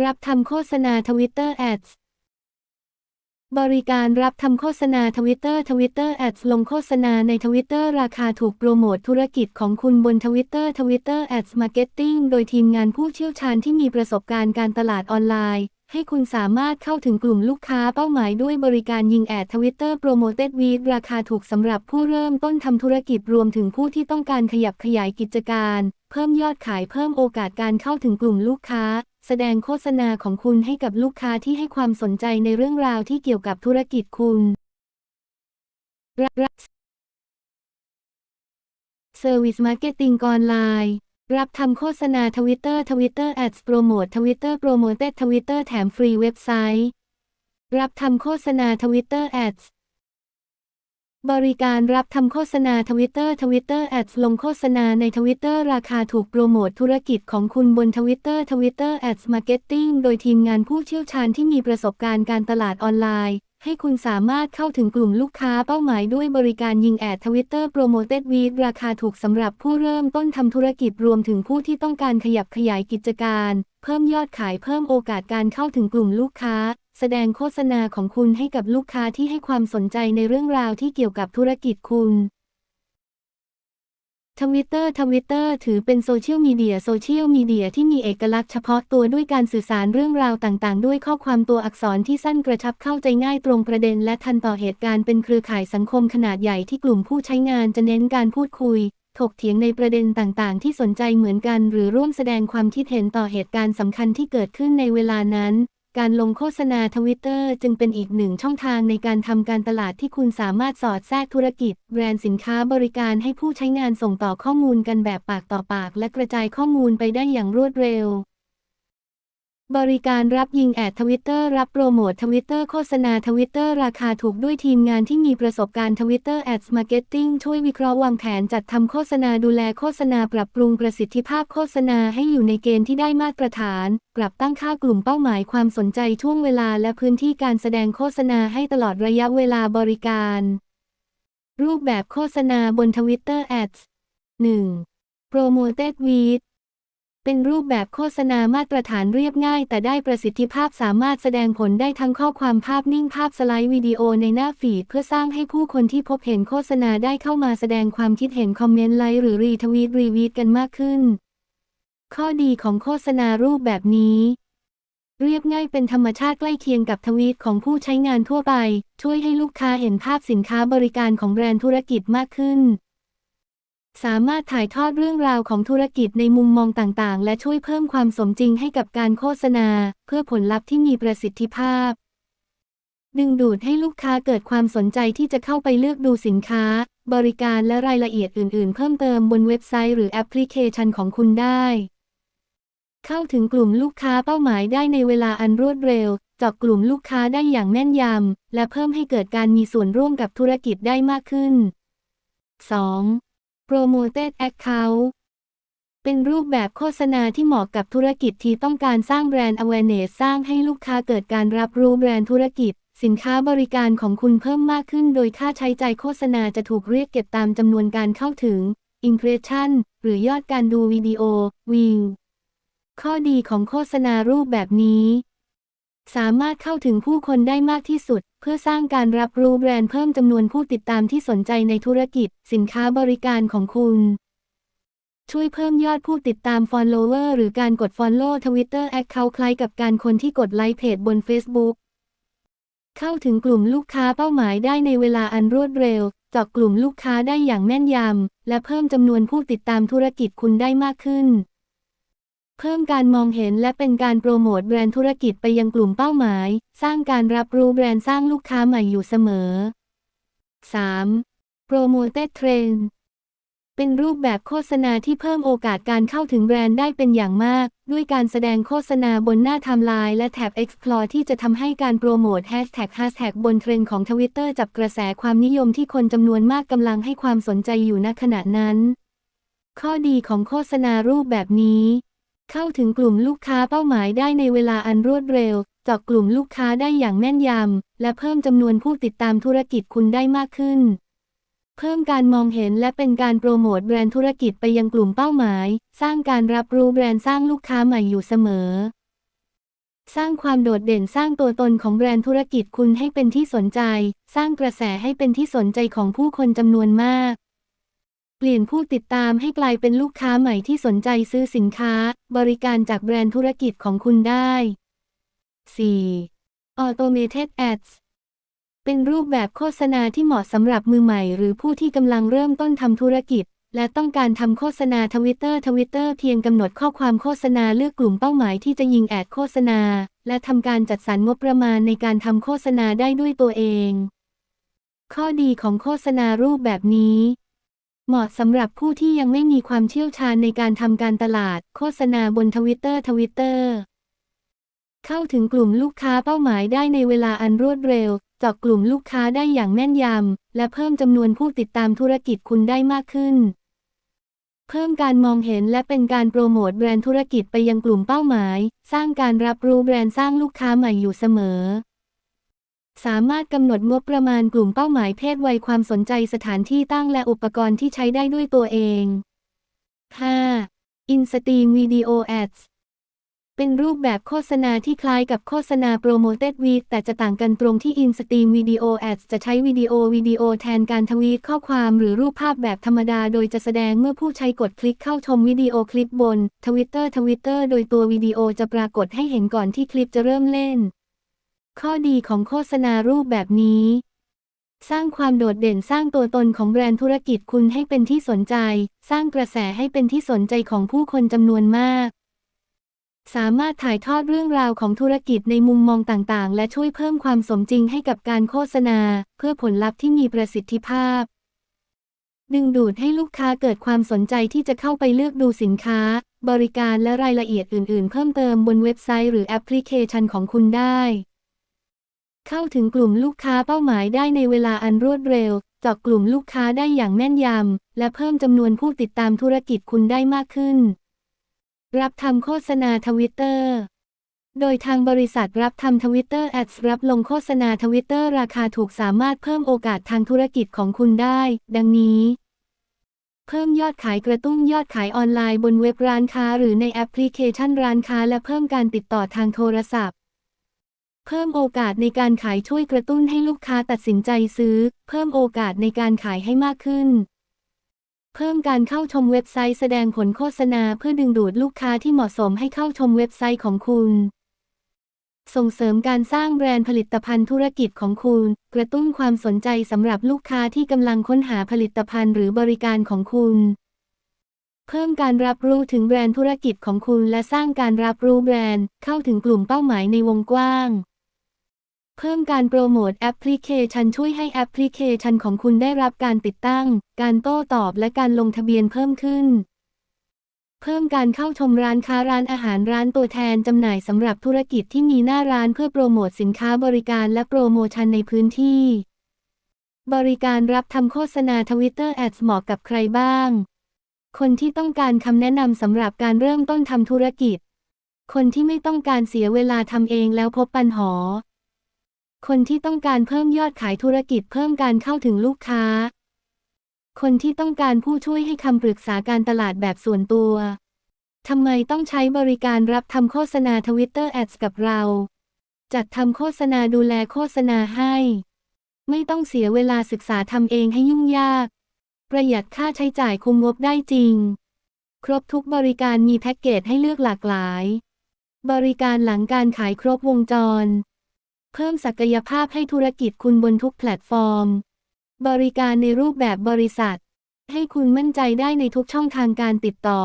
รับทำโฆษณาทวิตเตอร์แอดบริการรับทำโฆษณาทวิตเตอร์ทวิตเตอร์แอดลงโฆษณาในทวิตเตอร์ราคาถูกโปรโมทธุรกิจของคุณบนทวิตเตอร์ทวิตเตอร์แอดมาร์เก็ตติ้งโดยทีมงานผู้เชี่ยวชาญที่มีประสบการณ์การตลาดออนไลน์ ให้คุณสามารถเข้าถึงกลุ่มลูกค้าเป้าหมายด้วยบริการยิงแอดทวิตเตอร์โปรโมเต็ดวีดราคาถูกสำหรับผู้เริ่มต้นทำธุรกิจรวมถึงผู้ที่ต้องการขยับขยายกิจการ เพิ่มยอดขายเพิ่มโอกาสการเข้าถึงกลุ่มลูกค้า แสดงโฆษณาของคุณให้กับลูกค้าที่ให้ความสนใจในเรื่องราวที่เกี่ยวกับธุรกิจคุณรับเซอร์วิสมาร์เก็ตติ้งออนไลน์รับทำโฆษณาทวิตเตอร์ทวิตเตอร์แอดโปรโมททวิตเตอร์โปรโมเต็ดทวิตเตอร์แถมฟรีเว็บไซต์ รับทำโฆษณาทวิตเตอร์แอด บริการรับทำโฆษณาทวิตเตอร์ทวิตเตอร์แอดลงโฆษณาในทวิตเตอร์ราคาถูกโปรโมทธุรกิจของคุณบนทวิตเตอร์ทวิตเตอร์แอดมาร์เก็ตติ้งโดยทีมงานผู้เชี่ยวชาญที่มีประสบการณ์การตลาดออนไลน์ ให้คุณสามารถเข้าถึงกลุ่มลูกค้าเป้าหมายด้วยบริการยิงแอดทวิตเตอร์โปรโมเต็ดวีดราคาถูกสำหรับผู้เริ่มต้นทำธุรกิจรวมถึงผู้ที่ต้องการขยับขยายกิจการ เพิ่มยอดขายเพิ่มโอกาสการเข้าถึงกลุ่มลูกค้า แสดงโฆษณาของคุณให้กับลูกค้าที่ให้ความสนใจในเรื่องราวที่เกี่ยวกับธุรกิจคุณทวิตเตอร์ทวิตเตอร์ถือเป็นโซเชียลมีเดียโซเชียลมีเดียที่มีเอกลักษณ์เฉพาะตัวด้วยการสื่อสารเรื่องราวต่างๆ ด้วยข้อความตัวอักษรที่สั้นกระชับเข้าใจง่ายตรงประเด็นและทันต่อเหตุการณ์เป็นเครือข่ายสังคมขนาดใหญ่ที่กลุ่มผู้ใช้งานจะเน้นการพูดคุย ถกเถียงในประเด็นต่างๆ ที่สนใจเหมือนกัน หรือร่วมแสดงความคิดเห็นต่อเหตุการณ์สำคัญที่เกิดขึ้นในเวลานั้น การลงโฆษณาทวิตเตอร์จึงเป็นอีกหนึ่งช่องทางในการทำการตลาดที่คุณสามารถสอดแทรกธุรกิจ แบรนด์สินค้าบริการให้ผู้ใช้งานส่งต่อข้อมูลกันแบบปากต่อปาก และกระจายข้อมูลไปได้อย่างรวดเร็ว บริการรับยิงแอดทวิตเตอร์รับโปรโมททวิตเตอร์โฆษณาทวิตเตอร์ราคาถูกด้วยทีมงานที่มีประสบการณ์ทวิตเตอร์แอดมาร์เก็ตติ้งช่วยวิเคราะห์วางแผนจัดทำโฆษณาดูแลโฆษณาปรับปรุงประสิทธิภาพโฆษณาให้อยู่ในเกณฑ์ที่ได้มาตรฐาน ปรับตั้งค่ากลุ่มเป้าหมายความสนใจช่วงเวลาและพื้นที่การแสดงโฆษณาให้ตลอดระยะเวลาบริการ รูปแบบโฆษณาบนทวิตเตอร์แอด 1. Promoted Feed เเป็นรูปแบบโฆษณามาตรฐานเรียบง่าย แต่ได้ประสิทธิภาพสามารถแสดงผลได้ทั้งข้อความภาพนิ่งภาพสไลด์วิดีโอในหน้าฟีด เพื่อสร้างให้ผู้คนที่พบเห็นโฆษณาได้เข้ามาแสดงความคิดเห็นคอมเมนต์ไลค์หรือรีทวีตรีวีตกันมากขึ้น ข้อดีของโฆษณารูปแบบนี้ เรียบง่ายเป็นธรรมชาติใกล้เคียงกับทวีตของผู้ใช้งานทั่วไป ช่วยให้ลูกค้าเห็นภาพสินค้าบริการของแบรนด์ธุรกิจมากขึ้น สามารถถ่ายทอดเรื่องราวของธุรกิจในมุมมองต่างๆ และช่วยเพิ่มความสมจริงให้กับการโฆษณา เพื่อผลลัพธ์ที่มีประสิทธิภาพ ดึงดูดให้ลูกค้าเกิดความสนใจที่จะเข้าไปเลือกดูสินค้า บริการและรายละเอียดอื่น ๆ เพิ่มเติมบนเว็บไซต์หรือแอปพลิเคชันของคุณได้ เข้าถึงกลุ่มลูกค้าเป้าหมายได้ในเวลาอันรวดเร็วเจาะกลุ่มลูกค้าได้อย่างแม่นยำและเพิ่มให้เกิดการมีส่วนร่วมกับธุรกิจได้มากขึ้น 2. Promoted Account เป็นรูปแบบโฆษณาที่เหมาะกับธุรกิจที่ต้องการสร้างแบรนด์ awareness สร้างให้ลูกค้าเกิดการรับรู้แบรนด์ธุรกิจ สินค้าบริการของคุณเพิ่มมากขึ้น โดยค่าใช้จ่ายโฆษณาจะถูกเรียกเก็บตามจำนวนการเข้าถึง impression หรือยอดการดูวิดีโอ view ข้อดีของโฆษณารูปแบบนี้ สามารถเข้าถึงผู้คนได้มากที่สุด เพื่อสร้างการรับรู้แบรนด์เพิ่มจำนวนผู้ติดตามที่สนใจในธุรกิจ สินค้าบริการของคุณ ช่วยเพิ่มยอดผู้ติดตาม follower หรือการกด follow Twitter account คล้ายกับการคนที่กดไลค์เพจบน Facebook เข้าถึงกลุ่มลูกค้าเป้าหมายได้ในเวลาอันรวดเร็วเจาะกลุ่มลูกค้าได้อย่างแม่นยำและเพิ่มจำนวนผู้ติดตามธุรกิจคุณได้มากขึ้น เพิ่มการมองเห็นและเป็นการโปรโมทแบรนด์ธุรกิจไปยังกลุ่มเป้าหมาย สร้างการรับรู้แบรนด์สร้างลูกค้าใหม่อยู่เสมอ 3. Promoted Trend เป็นรูปแบบโฆษณาที่เพิ่มโอกาสการเข้าถึงแบรนด์ได้เป็นอย่างมาก ด้วยการแสดงโฆษณาบนหน้าไทม์ไลน์และแท็บ Explore ที่จะทำให้การโปรโมทแฮชแท็กแฮชแท็กบนเทรนด์ของ Twitter จับกระแสความนิยมที่คนจำนวนมากกำลังให้ความสนใจอยู่ณขณะนั้น ข้อดีของโฆษณารูปแบบนี้ เข้าถึงกลุ่มลูกค้าเป้าหมายได้ในเวลาอันรวดเร็วเจาะกลุ่มลูกค้าได้อย่างแม่นยำ และเพิ่มจำนวนผู้ติดตามธุรกิจคุณได้มากขึ้น เพิ่มการมองเห็นและเป็นการโปรโมทแบรนด์ธุรกิจไปยังกลุ่มเป้าหมาย สร้างการรับรู้แบรนด์สร้างลูกค้าใหม่อยู่เสมอ สร้างความโดดเด่นสร้างตัวตนของแบรนด์ธุรกิจคุณให้เป็นที่สนใจ สร้างกระแสให้เป็นที่สนใจของผู้คนจำนวนมาก เปลี่ยนผู้ติดตามให้กลายเป็นลูกค้าใหม่ที่สนใจซื้อสินค้า บริการจากแบรนด์ธุรกิจของคุณได้ 4. Automated Ads เป็นรูปแบบโฆษณาที่เหมาะสำหรับมือใหม่หรือผู้ที่กำลังเริ่มต้นทำธุรกิจ และต้องการทำโฆษณาทวิตเตอร์ทวิตเตอร์เพียงกำหนดข้อความโฆษณาเลือกกลุ่มเป้าหมายที่จะยิงแอดโฆษณา และทำการจัดสรรงบประมาณในการทำโฆษณาได้ด้วยตัวเอง ข้อดีของโฆษณารูปแบบนี้ เหมาะสำหรับผู้ที่ยังไม่มีความเชี่ยวชาญในการทำการตลาด โฆษณาบนทวิตเตอร์ทวิตเตอร์เข้าถึงกลุ่มลูกค้าเป้าหมายได้ในเวลาอันรวดเร็วเจาะกลุ่มลูกค้าได้อย่างแม่นยำ และเพิ่มจำนวนผู้ติดตามธุรกิจคุณได้มากขึ้น เพิ่มการมองเห็นและเป็นการโปรโมทแบรนด์ธุรกิจไปยังกลุ่มเป้าหมาย สร้างการรับรู้แบรนด์สร้างลูกค้าใหม่อยู่เสมอ สามารถกำหนดงบประมาณกลุ่มเป้าหมายเพศวัยความสนใจสถานที่ตั้งและอุปกรณ์ที่ใช้ได้ด้วยตัวเอง 5. InStream Video Ads เป็นรูปแบบโฆษณาที่คล้ายกับโฆษณาโปรโมเต d วีแต่จะต่างกันตรงที่ InStream Video Ads จะใช้วิดีโอวิดีโอแทนการทวีตข้อความหรือรูปภาพแบบธรรมดา โดยจะแสดงเมื่อผู้ใช้กดคลิกเข้าชมวิดีโอคลิปบน Twitter Twitter โดยตัววิดีโอจะปรากฏให้เห็นก่อนที่คลิปจะเริ่มเล่น ข้อดีของโฆษณารูปแบบนี้ สร้างความโดดเด่นสร้างตัวตนของแบรนด์ธุรกิจคุณให้เป็นที่สนใจ สร้างกระแสให้เป็นที่สนใจของผู้คนจำนวนมาก สามารถถ่ายทอดเรื่องราวของธุรกิจในมุมมองต่างๆ และช่วยเพิ่มความสมจริงให้กับการโฆษณา เพื่อผลลัพธ์ที่มีประสิทธิภาพ ดึงดูดให้ลูกค้าเกิดความสนใจที่จะเข้าไปเลือกดูสินค้า บริการและรายละเอียดอื่น ๆ เพิ่มเติมบนเว็บไซต์หรือแอปพลิเคชันของคุณได้ เข้าถึงกลุ่มลูกค้าเป้าหมายได้ในเวลาอันรวดเร็ว เจาะกลุ่มลูกค้าได้อย่างแม่นยำ และเพิ่มจำนวนผู้ติดตามธุรกิจคุณได้มากขึ้น รับทำโฆษณาทวิตเตอร์โดยทางบริษัทรับทำทวิตเตอร์แอดรับลงโฆษณาทวิตเตอร์ราคาถูกสามารถเพิ่มโอกาสทางธุรกิจของคุณได้ ดังนี้ เพิ่มยอดขายกระตุ้นยอดขายออนไลน์บนเว็บร้านค้าหรือในแอปพลิเคชันร้านค้าและเพิ่มการติดต่อทางโทรศัพท์ เพิ่มโอกาสในการขายช่วยกระตุ้นให้ลูกค้าตัดสินใจซื้อ เพิ่มโอกาสในการขายให้มากขึ้น เพิ่มการเข้าชมเว็บไซต์แสดงผลโฆษณาเพื่อดึงดูดลูกค้าที่เหมาะสมให้เข้าชมเว็บไซต์ของคุณ ส่งเสริมการสร้างแบรนด์ผลิตภัณฑ์ธุรกิจของคุณ กระตุ้นความสนใจสำหรับลูกค้าที่กำลังค้นหาผลิตภัณฑ์หรือบริการของคุณเพิ่มการรับรู้ถึงแบรนด์ธุรกิจของคุณและสร้างการรับรู้แบรนด์เข้าถึงกลุ่มเป้าหมายในวงกว้าง เพิ่มการโปรโมทแอปพลิเคชันช่วยให้แอปพลิเคชันของคุณได้รับการติดตั้ง การโต้ตอบและการลงทะเบียนเพิ่มขึ้น เพิ่มการเข้าชมร้านค้าร้านอาหารร้านตัวแทนจำหน่ายสำหรับธุรกิจที่มีหน้าร้านเพื่อโปรโมทสินค้าบริการและโปรโมชันในพื้นที่ บริการรับทำโฆษณาทวิตเตอร์แอดเหมาะกับใครบ้าง คนที่ต้องการคำแนะนำสำหรับการเริ่มต้นทำธุรกิจ คนที่ไม่ต้องการเสียเวลาทำเองแล้วพบปัญหา คนที่ต้องการเพิ่มยอดขายธุรกิจเพิ่มการเข้าถึงลูกค้า คนที่ต้องการผู้ช่วยให้คำปรึกษาการตลาดแบบส่วนตัว ทำไมต้องใช้บริการรับทำโฆษณาทวิตเตอร์แอดกับเรา จัดทำโฆษณาดูแลโฆษณาให้ ไม่ต้องเสียเวลาศึกษาทำเองให้ยุ่งยาก ประหยัดค่าใช้จ่ายคุมงบได้จริง ครบทุกบริการมีแพ็กเกจให้เลือกหลากหลาย บริการหลังการขายครบวงจร เพิ่มศักยภาพให้ธุรกิจคุณบนทุกแพลตฟอร์ม บริการในรูปแบบบริษัท ให้คุณมั่นใจได้ในทุกช่องทางการติดต่อ